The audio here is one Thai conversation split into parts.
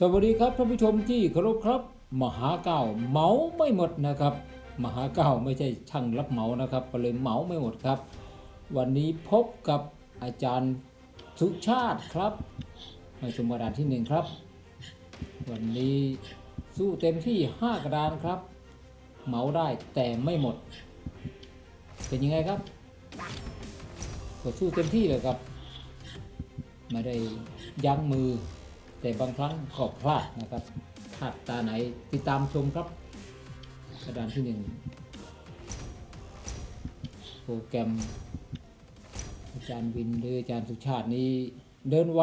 สวัสดีครับท่านผู้ชมที่เคารพครับ มหาเก้าเมาไม่หมดนะครับ มหาเก้าไม่ใช่ช่างรับเหมานะครับก็เลยเมาไม่หมดครับ วันนี้พบกับอาจารย์สุชาติครับมาชมกระดานที่หนึ่งครับ วันนี้สู้เต็มที่5กระดานครับ เมาได้แต่ไม่หมด เป็นยังไงครับก็สู้เต็มที่เลยครับ ไม่ได้ยั้งมือ แต่บางครั้งก็พลาดนะครับพลาดตาไหนติดตามชมครับกระดานที่หนึ่งโปรแกรม อาจารย์วินหรืออาจารย์สุชาตินี้เดินไว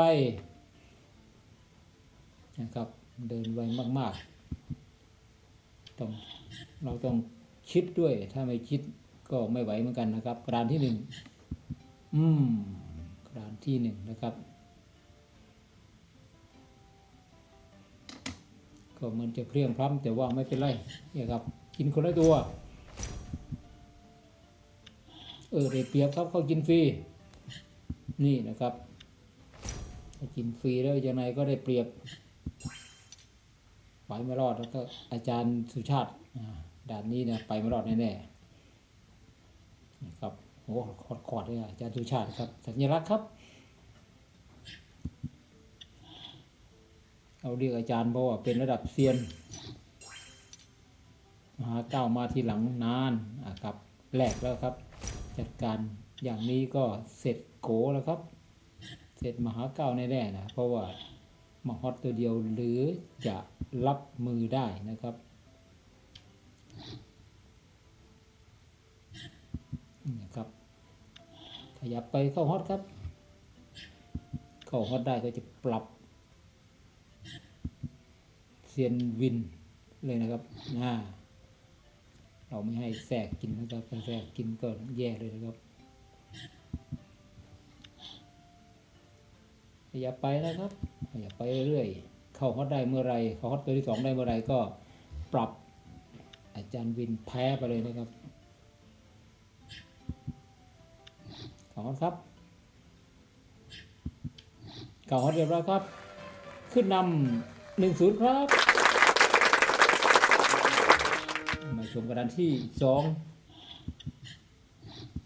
นะครับเดินไวมากๆต้องเราต้องคิดด้วย ถ้าไม่คิดก็ไม่ไหวเหมือนกันนะครับกระดานที่หนึ่งอืมกระดานที่หนึ่งนะครับ ก็เหมันจะเพลียงพล้ำแต่ว่าไม่เป็นไรเนี่ยครับ กินคนละตัว เออเปรียบครับเขากินฟรีนี่นะครับกินฟรีแล้วยังไงก็ได้เปรียบไปไม่รอดแล้วก็อาจารย์สุชาติด่านนี้นะไปไม่รอดแน่ๆนครับโอ้ขอดขอดเลยอาจารย์สุชาติครับ สัญลักษณ์ครับ เราเรียกอาจารย์เพราะว่าเป็นระดับเซียนมหาเก้ามาทีหลังนานอะครับแรกแล้วครับ จัดการอย่างนี้ก็เสร็จโกแล้วครับ เสร็จมหาเก้าแน่ๆนะเพราะว่ามาฮอตตัวเดียวหรือจะรับมือได้นะครับนะครับ ขยับไปเข้าฮอตครับ เข้าฮอตได้ก็จะปรับ เซียนวินเลยนะครับอ่าเราไม่ให้แทรกกินนะครับถ้าแทรกกินก็แย่เลยนะครับขยับไปนะครับขยับไปเรื่อยๆเข้าฮอตได้เมื่อไรเข้าฮอตตัวที่สองได้เมื่อไรก็ปรับอาจารย์วินแพ้ไปเลยนะครับเข้าฮอตครับเข้าฮอตเรียบร้อยครับ ขึ้นนำ หนึ่งศูนย์ครับ มาชมกระดานที่สอง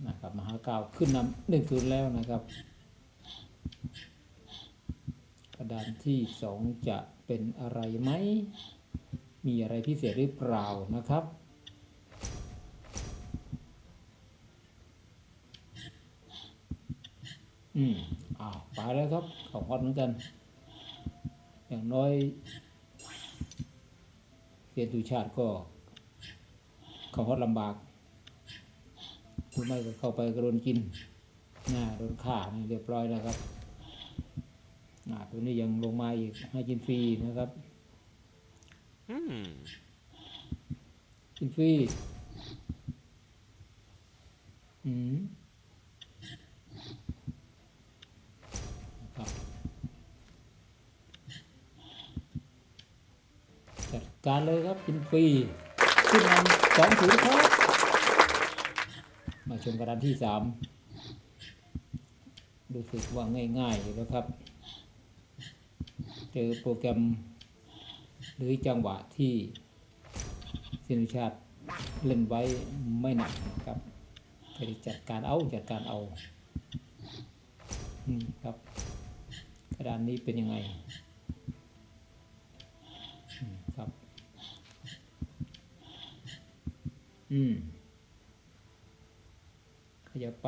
นะครับมหาเก้าขึ้นนำหนึ่งศูนย์แล้วนะครับ กระดานที่สองจะเป็นอะไรไหม มีอะไรพิเศษหรือเปล่านะครับอืมอ้าวไปแล้วครับเขาฮอตเหมือนกัน อย่างน้อยเสียตุชาติก็ เขาฮอตลำบากหรือไม่ก็เข้าไปก็โดนกินหน้าโดนฆ่านะเรียบร้อยแล้วครับอ่าตัวนี้ยังลงมาอีกให้กินฟรีนะครับ Hmm. กินฟรีอืมนะครับ จัดการเลยครับกินฟรีขึ้นนำสองศูนย์ครับ มาชมกระดานที่สามรู้สึกว่าง่ายๆอยู่แล้วครับ เจอโปรแกรม หรือจังหวะที่สินชาติเล่นไว้ไม่หนักนครับไปจัดการเอาจัดการเอาครับกระดานนี้เป็นยังไงอืมครับ อืม ขยับไป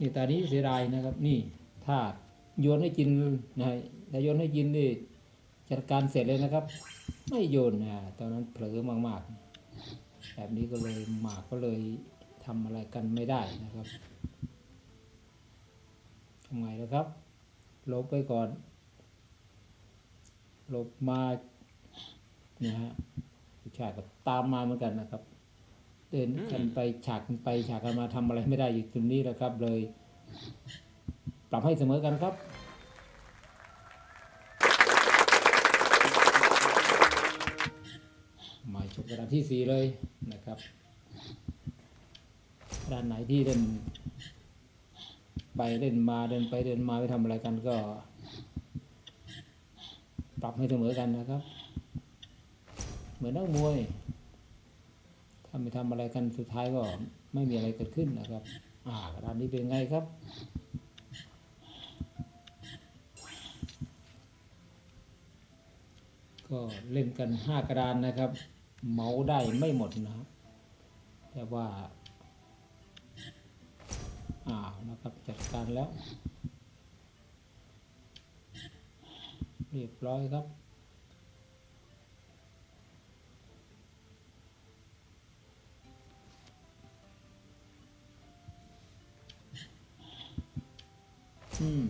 นี่ตานี้เสียดายนะครับ นี่ ถ้าโยนให้กินนะถ้าโยนให้กินนี่จัดการเสร็จเลยนะครับ ไม่โยนนะตอนนั้นเผลอมากๆ แบบนี้ก็เลยหมากก็เลยทำอะไรกันไม่ได้นะครับทำไงแล้วครับลบไปก่อน ลบมานี่ยฮะ ผู้ชายก็ตามมาเหมือนกันนะครับ เดินกันไปฉากกันไปฉากกันมาทำอะไรไม่ได้อยู่ตรงนี้แหละครับ เลย ปรับให้เสมอกันครับหมายชมกระดานที่สี่เลยนะครับด้านไหนที่เล่นไปเล่นมาเดินไปเดินมาไปทำอะไรกันก็ ปรับให้เสมอกันนะครับ เหมือนนักมวยถ้าไม่ทำอะไรกันสุดท้ายก็ไม่มีอะไรเกิดขึ้นนะครับ อ่ากระดานนี้เป็นไงครับก็เล่นกันห้ากระดานนะครับ เมาได้ไม่หมดนะครับแต่ว่าอ่าวนะครับจัดการแล้ว เรียบร้อยครับ อืม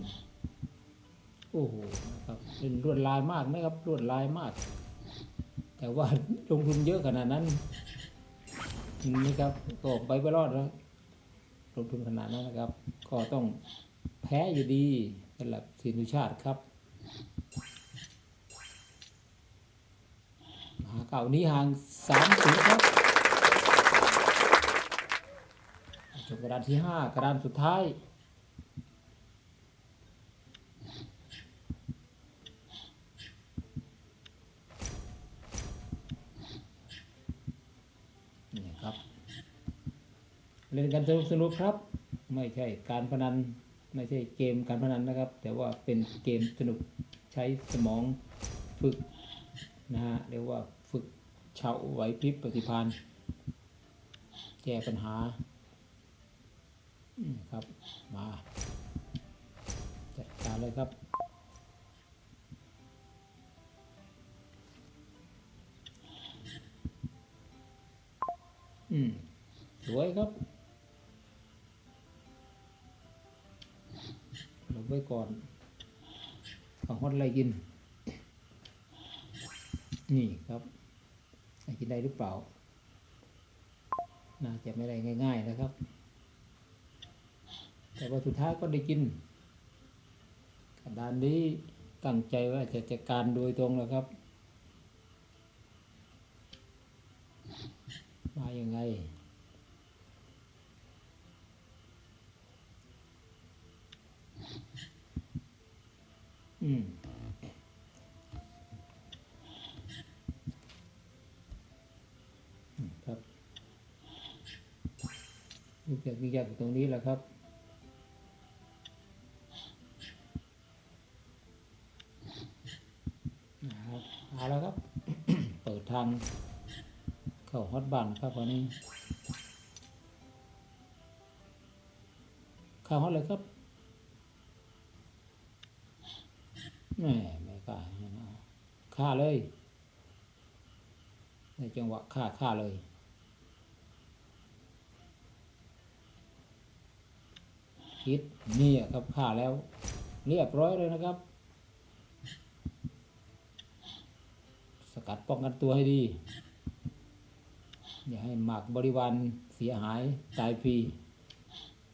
โอ้โหครับเป็นลวดลายมากนะครับลวดลายมาก แต่ว่าลงทุนเยอะขนาดนั้นนี่ครับก็ไปไม่รอดแล้วลงทุนขนาดนั้นนะครับ ก็ต้องแพ้อยู่ดีสำหรับสินุชาติครับมหาเก่านี้ห่างสามศูนย์ครับจบกระดานที่ห้ากระดานสุดท้าย นี่ครับ เล่นกันสนุกสนุกครับ ไม่ใช่การพนัน ไม่ใช่เกมการพนันนะครับ แต่ว่าเป็นเกมสนุกใช้สมองฝึกนะฮะเรียกว่าฝึกเฉาไหวพริบปฏิภาณแก้ปัญหาครับมาจัดการเลยครับอืมสวยครับ ว้ก่อนเอาฮอตอะไรกิน นี่ครับกินได้หรือเปล่า น่าจะไม่ได้ง่าย ๆ นะครับ แต่ว่าสุดท้ายก็ได้กินกระดานนี้ตั้งใจว่าจะจัดการโดยตรงแล้วครับ มาอย่างไง อืมครับยึกยักยึกยักอยู่ตรงนี้แหละครับนะครับเอาแล้วครับ เปิดทางเข้าฮอตบันครับวันนี้เข้าฮอตเลยครับ แหม่ไม่กล้าฆ่าเลยในจังหวะฆ่าฆ่าเลยคิดนี่ครับฆ่าแล้ว เรียบร้อยเลยนะครับ สกัดป้องกันตัวให้ดีอย่าให้หมากบริวารเสียหายตายฟรี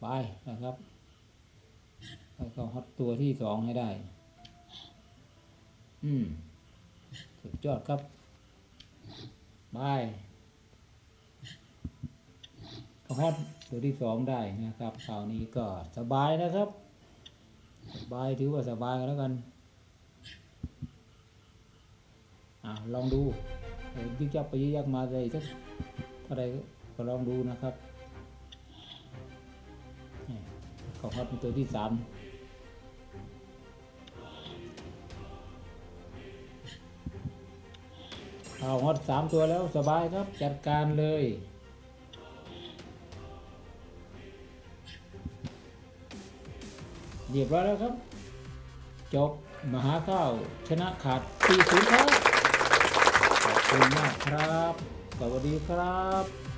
ไปนะครับแล้วก็ฮอตตัวที่สองให้ได้ อืม สุดยอดครับบายก็ฮอตตัวที่สองได้นะครับคราวนี้ก็สบายนะครับ สบายถือว่าสบายแล้วกันอ่าลองดูเดี๋ยวยึกยักไปยึกยักมาเลยสักเท่าไรก็ลองดูนะครับนี่ก็ฮอตเป็นตัวที่สาม เอาฮอตสามตัวแล้วสบายครับจัดการเลย เรียบร้อยแล้วครับ จบมหาข้าวชนะขาด4-0ครับ ขอบคุณมากครับ สวัสดีครับ